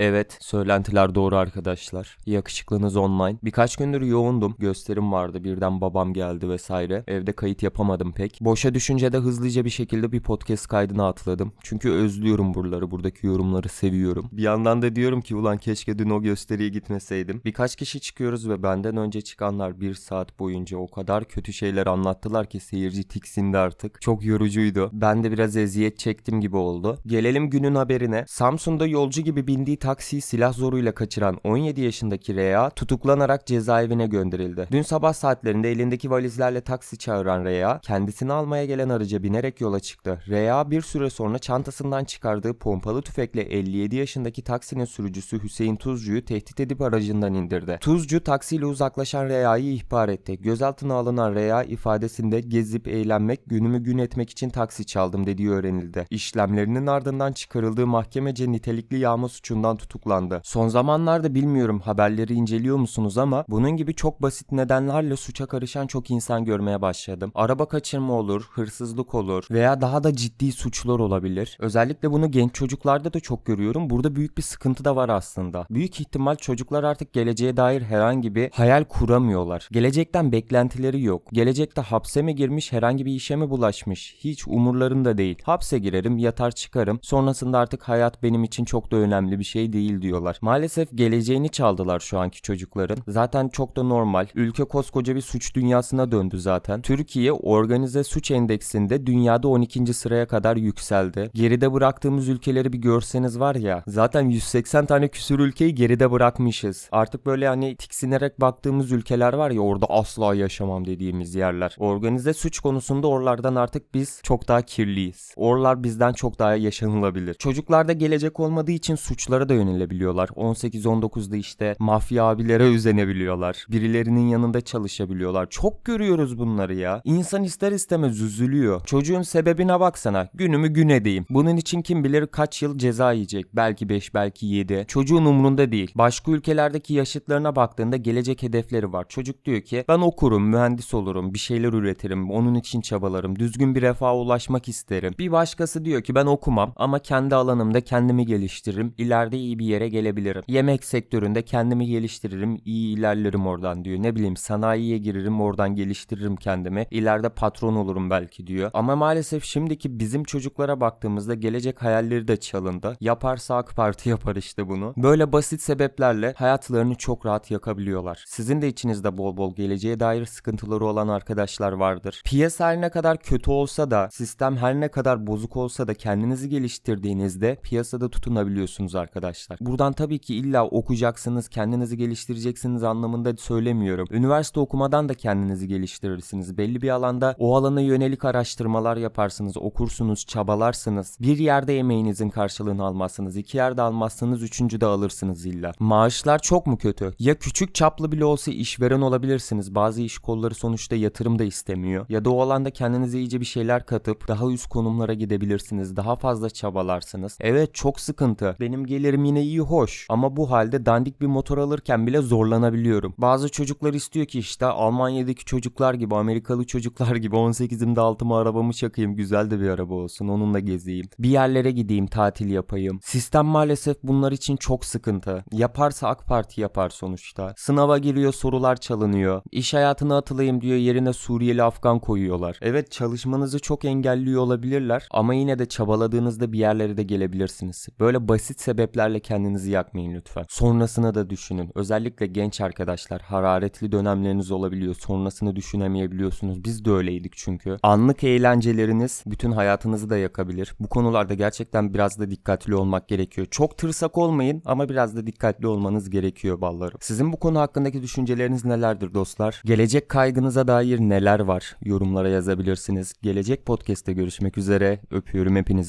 Evet, söylentiler doğru arkadaşlar. Yakışıklınız online. Birkaç gündür yoğundum. Gösterim vardı. Birden babam geldi vesaire. Evde kayıt yapamadım pek. Boşa düşünce de hızlıca bir şekilde bir podcast kaydına atladım. Çünkü özlüyorum buraları. Buradaki yorumları seviyorum. Bir yandan da diyorum ki ulan keşke dün o gösteriye gitmeseydim. Birkaç kişi çıkıyoruz ve benden önce çıkanlar bir saat boyunca o kadar kötü şeyler anlattılar ki seyirci tiksindi artık. Çok yorucuydu. Ben de biraz eziyet çektim gibi oldu. Gelelim günün haberine. Samsun'da yolcu gibi bindiği taksiyi silah zoruyla kaçıran 17 yaşındaki Rea tutuklanarak cezaevine gönderildi. Dün sabah saatlerinde elindeki valizlerle taksi çağıran Rea kendisini almaya gelen araca binerek yola çıktı. Rea bir süre sonra çantasından çıkardığı pompalı tüfekle 57 yaşındaki taksinin sürücüsü Hüseyin Tuzcu'yu tehdit edip aracından indirdi. Tuzcu taksiyle uzaklaşan Rea'yı ihbar etti. Gözaltına alınan Rea ifadesinde gezip eğlenmek, günümü gün etmek için taksi çaldım dediği öğrenildi. İşlemlerinin ardından çıkarıldığı mahkemece nitelikli yağma suçundan tutuklandı. Son zamanlarda bilmiyorum haberleri inceliyor musunuz ama bunun gibi çok basit nedenlerle suça karışan çok insan görmeye başladım. Araba kaçırma olur, hırsızlık olur veya daha da ciddi suçlar olabilir. Özellikle bunu genç çocuklarda da çok görüyorum. Burada büyük bir sıkıntı da var aslında. Büyük ihtimal çocuklar artık geleceğe dair herhangi bir hayal kuramıyorlar. Gelecekten beklentileri yok. Gelecekte hapse mi girmiş, herhangi bir işe mi bulaşmış? Hiç umurlarında değil. Hapse girerim, yatar çıkarım. Sonrasında artık hayat benim için çok da önemli bir şey değil diyorlar. Maalesef geleceğini çaldılar şu anki çocukların. Zaten çok da normal. Ülke koskoca bir suç dünyasına döndü zaten. Türkiye organize suç endeksinde dünyada 12. sıraya kadar yükseldi. Geride bıraktığımız ülkeleri bir görseniz var ya. Zaten 180 tane küsür ülkeyi geride bırakmışız. Artık böyle hani tiksinerek baktığımız ülkeler var ya orada asla yaşamam dediğimiz yerler. Organize suç konusunda oralardan artık biz çok daha kirliyiz. Oralar bizden çok daha yaşanılabilir. Çocuklarda gelecek olmadığı için suçlara da yönelebiliyorlar. 18-19'da işte mafya abilere özenebiliyorlar. Birilerinin yanında çalışabiliyorlar. Çok görüyoruz bunları ya. İnsan ister istemez üzülüyor. Çocuğun sebebine baksana. Günümü gün edeyim. Bunun için kim bilir kaç yıl ceza yiyecek. Belki 5 belki 7. Çocuğun umrunda değil. Başka ülkelerdeki yaşıtlarına baktığında gelecek hedefleri var. Çocuk diyor ki ben okurum, mühendis olurum, bir şeyler üretirim, onun için çabalarım, düzgün bir refaha ulaşmak isterim. Bir başkası diyor ki ben okumam ama kendi alanımda kendimi geliştiririm, ileride iyi bir yere gelebilirim. Yemek sektöründe kendimi geliştiririm, iyi ilerlerim oradan diyor. Ne bileyim sanayiye girerim, oradan geliştiririm kendimi. İleride patron olurum belki diyor. Ama maalesef şimdiki bizim çocuklara baktığımızda gelecek hayalleri de çalındı. Yaparsa AK Parti yapar işte bunu. Böyle basit sebeplerle hayatlarını çok rahat yakabiliyorlar. Sizin de içinizde bol bol geleceğe dair sıkıntıları olan arkadaşlar vardır. Piyasa her ne kadar kötü olsa da, sistem her ne kadar bozuk olsa da kendinizi geliştirdiğinizde piyasada tutunabiliyorsunuz arkadaşlar. Buradan tabii ki illa okuyacaksınız, kendinizi geliştireceksiniz anlamında söylemiyorum. Üniversite okumadan da kendinizi geliştirirsiniz. Belli bir alanda o alana yönelik araştırmalar yaparsınız, okursunuz, çabalarsınız. Bir yerde emeğinizin karşılığını almazsınız. iki yerde almazsınız, üçüncü de alırsınız illa. Maaşlar çok mu kötü? Ya küçük çaplı bile olsa işveren olabilirsiniz. Bazı iş kolları sonuçta yatırım da istemiyor. Ya da o alanda kendinize iyice bir şeyler katıp daha üst konumlara gidebilirsiniz. Daha fazla çabalarsınız. Evet çok sıkıntı. Benim gelirim yine iyi hoş. Ama bu halde dandik bir motor alırken bile zorlanabiliyorum. Bazı çocuklar istiyor ki işte Almanya'daki çocuklar gibi, Amerikalı çocuklar gibi 18'imde altıma arabamı çakayım. Güzel de bir araba olsun. Onunla gezeyim. Bir yerlere gideyim, tatil yapayım. Sistem maalesef bunlar için çok sıkıntı. Yaparsa AK Parti yapar sonuçta. Sınava giriyor, sorular çalınıyor. İş hayatına atılayım diyor, yerine Suriyeli Afgan koyuyorlar. Evet çalışmanızı çok engelliyor olabilirler ama yine de çabaladığınızda bir yerlere de gelebilirsiniz. Böyle basit sebeplerle kendinizi yakmayın lütfen. Sonrasını da düşünün. Özellikle genç arkadaşlar hararetli dönemleriniz olabiliyor. Sonrasını düşünemeyebiliyorsunuz. Biz de öyleydik çünkü. Anlık eğlenceleriniz bütün hayatınızı da yakabilir. Bu konularda gerçekten biraz da dikkatli olmak gerekiyor. Çok tırsak olmayın ama biraz da dikkatli olmanız gerekiyor ballarım. Sizin bu konu hakkındaki düşünceleriniz nelerdir dostlar? Gelecek kaygınıza dair neler var? Yorumlara yazabilirsiniz. Gelecek podcast'te görüşmek üzere. Öpüyorum hepinize.